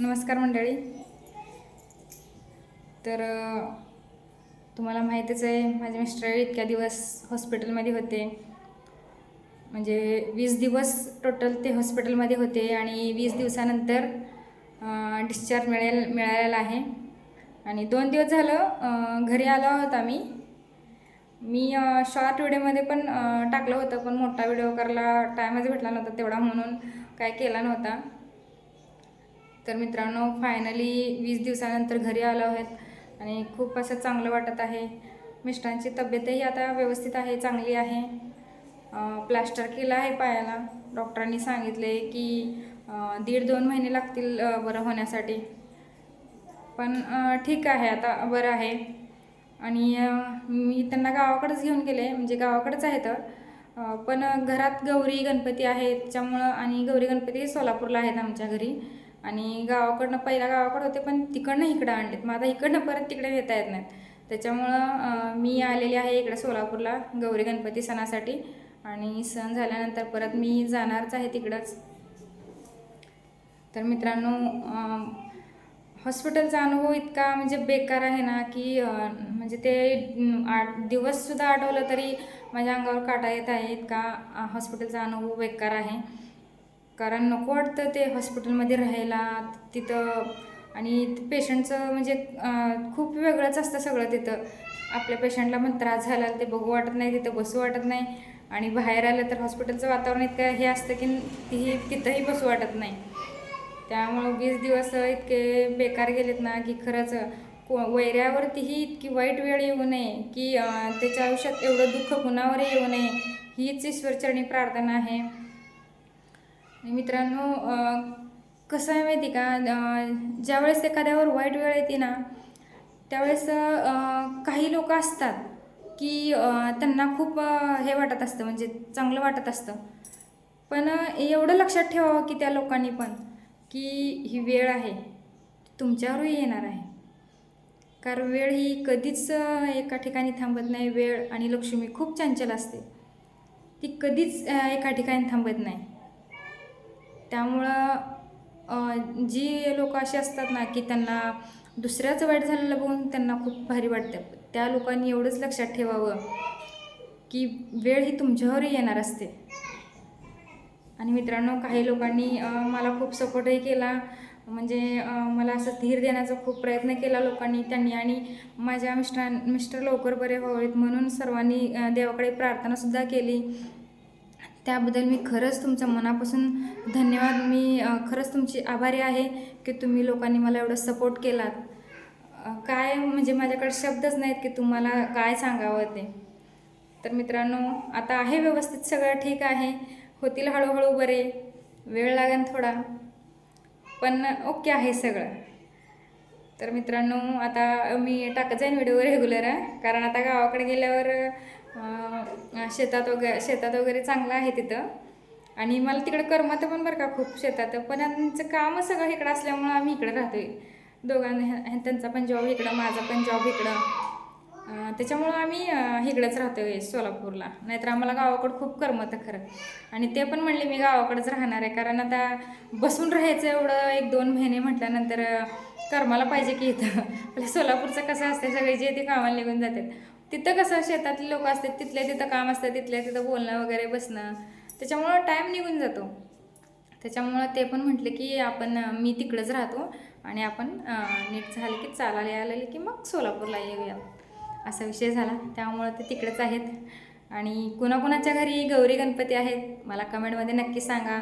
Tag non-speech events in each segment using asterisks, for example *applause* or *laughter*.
नमस्कार मंडळी. तर तुम्हाला माहीतच आहे माझे मिस्टर इतक्या दिवस हॉस्पिटलमध्ये होते. म्हणजे वीस दिवस टोटल ते हॉस्पिटलमध्ये होते आणि वीस दिवसानंतर डिस्चार्ज मिळेल मिळालेला आहे. आणि दोन दिवस झालं घरी आलो आहोत आम्ही. मी शॉर्ट व्हिडिओमध्ये पण टाकलं होतं पण मोठा व्हिडिओ करायला टायमच भेटला नव्हता तेवढा म्हणून काय केला नव्हता. तर मित्रांनो फायनली वीस दिवसानंतर घरी आलो आहेत आणि खूप असं चांगलं वाटत आहे. मिस्टरांची तब्येतही आता व्यवस्थित आहे चांगली आहे. प्लास्टर केलं आहे पायाला. डॉक्टरांनी सांगितले की दीड दोन महिने लागतील बरं होण्यासाठी. पण ठीक आहे आता बरं आहे. आणि मी त्यांना गावाकडेच घेऊन गेले म्हणजे गावाकडेच आहेत. तर पण घरात गौरी गणपती आहेत त्याच्यामुळं आणि गौरी गणपती सोलापूरला आहेत आमच्या घरी. आणि गावाकडनं पहिला गावाकडं होते पण तिकडनं इकडं आणलेत. मग आता इकडनं परत तिकडे नेता येत नाहीत. त्याच्यामुळं मी आलेली आहे इकडे सोलापूरला गौरी गणपती सणासाठी. आणि सण झाल्यानंतर परत मी जाणारच आहे तिकडंच. तर मित्रांनो हॉस्पिटलचा अनुभव इतका म्हणजे बेकार आहे ना की म्हणजे ते आठ दिवससुद्धा आठवलं तरी माझ्या अंगावर काटा येत आहे. इतका हॉस्पिटलचा अनुभव बेकार आहे. कारण नको वाटतं ते हॉस्पिटलमध्ये राहायला तिथं. आणि पेशंटचं म्हणजे खूप वेगळंच असतं सगळं तिथं. आपल्या पेशंटला पण त्रास झाला ते बघू वाटत नाही तिथं बसू वाटत नाही. आणि बाहेर आलं तर हॉस्पिटलचं वातावरण इतकं हे असतं की तिही तिथंही बसू वाटत नाही. त्यामुळं वीस दिवस इतके बेकार गेलेत ना की खरंच को वैऱ्यावरतीही इतकी वाईट वेळ येऊ नये की त्याच्या आयुष्यात एवढं दुःख कुणावरही येऊ नये. हीच ईश्वरचरणी प्रार्थना आहे. मित्रांनो कसं आहे माहिती का? ज्यावेळेस एखाद्यावर वाईट वेळ येते ना त्यावेळेस काही लोक असतात की त्यांना खूप हे वाटत असतं म्हणजे चांगलं वाटत असतं. पण एवढं लक्षात ठेवावं की त्या लोकांनी पण की ही वेळ आहे तुमच्यावरही येणार आहे. कारण वेळ ही कधीच एका ठिकाणी थांबत नाही. वेळ आणि लक्ष्मी खूप चंचल असते. ती कधीच एका ठिकाणी थांबत नाही. त्यामुळं जी लोक अशी असतात ना की त्यांना दुसऱ्याचं वाईट झालेलं बघून त्यांना खूप भारी वाटतं. त्या लोकांनी एवढंच लक्षात ठेवावं की वेळ ही तुमच्यावरही येणार असते. आणि मित्रांनो काही लोकांनी मला खूप सपोर्टही केला. म्हणजे मला असं धीर देण्याचा खूप प्रयत्न केला लोकांनी त्यांनी. आणि माझ्या मिस्टरां मिस्टर लवकर बरे व्हावेत म्हणून सर्वांनी देवाकडे प्रार्थनासुद्धा केली. त्याबद्दल मी खरंच तुमच्या मनापासून धन्यवाद. मी खरंच तुमची आभारी आहे की तुम्ही लोकांनी मला एवढं सपोर्ट केलात. काय म्हणजे माझ्याकडे शब्दच नाहीत की तुम्हाला काय सांगावं ते. तर मित्रांनो आता आहे व्यवस्थित सगळं ठीक आहे. होतील हळूहळू बरे. वेळ लागेल थोडा. पण ओके आहे सगळं. तर मित्रांनो आता मी टाकत जाईन व्हिडिओ रेग्युलर कारण आता गावाकडे गेल्यावर शेतात वगैरे शेतात वगैरे चांगलं आहे तिथं. आणि मला तिकडं करमतं पण बरं का खूप शेतात. पण आमचं कामच सगळं इकडं असल्यामुळं आम्ही इकडं राहतो आहे दोघांना त्यांचा पण जॉब इकडं माझा पण जॉब इकडं. त्याच्यामुळं आम्ही इकडंच राहतो आहे सोलापूरला. नाहीतर आम्हाला गावाकडं खूप करमतं खरं. आणि ते पण म्हणले मी गावाकडंच राहणार आहे. कारण आता बसून राहायचं एवढं एक दोन महिने म्हटल्यानंतर कर्माला करमाला पाहिजे की इथं. *laughs* सोलापूरचं कसं असतं सगळे जे ते कामाला निघून जातात. तिथं कसं शेतातले लोक असतात तिथल्या तिथं काम असतं तिथल्या तिथं बोलणं वगैरे बसणं. त्याच्यामुळं टाईम निघून जातो. त्याच्यामुळं ते पण म्हटले की आपण मी तिकडंच राहतो आणि आपण नीट झालं की चालायला यायला की मग सोलापूरला येऊया. असा विषय झाला. त्यामुळं ते तिकडेच आहेत. आणि कुणाकुणाच्या घरी गौरी गणपती आहेत मला कमेंटमध्ये नक्की सांगा.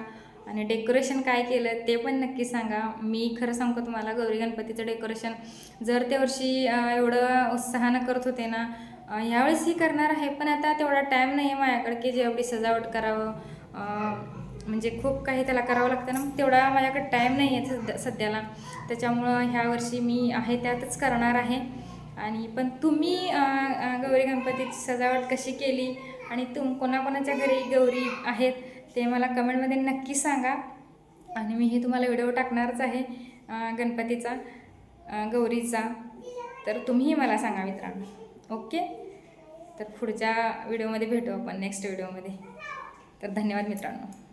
आणि डेकोरेशन काय केलं ते पण नक्की सांगा. मी खरं सांगतो तुम्हाला गौरी गणपतीचं डेकोरेशन जर त्या वर्षी एवढं उत्साहानं करत होते ना अं, यावेळेसही करणार आहे पण आता तेवढा टाईम नाही आहे माझ्याकडे की जेवढी सजावट करावं. म्हणजे खूप काही त्याला करावं लागतं ना तेवढा माझ्याकडे टाईम नाही आहे सध्या सध्याला. त्याच्यामुळं ह्या वर्षी मी आहे त्यातच करणार आहे. आणि पण तुम्ही गौरी गणपतीची सजावट कशी केली? आणि तुम कोणाकोणाच्या घरी गौरी आहेत? ते मला कमेंटमध्ये नक्की सांगा. आणि मी हे तुम्हाला व्हिडिओ टाकणारच आहे गणपतीचा गौरीचा. तर तुम्हीही मला सांगा मित्रांनो. ओके? तर पुढच्या व्हिडिओमध्ये भेटू आपण नेक्स्ट व्हिडिओमध्ये. तर धन्यवाद मित्रांनो.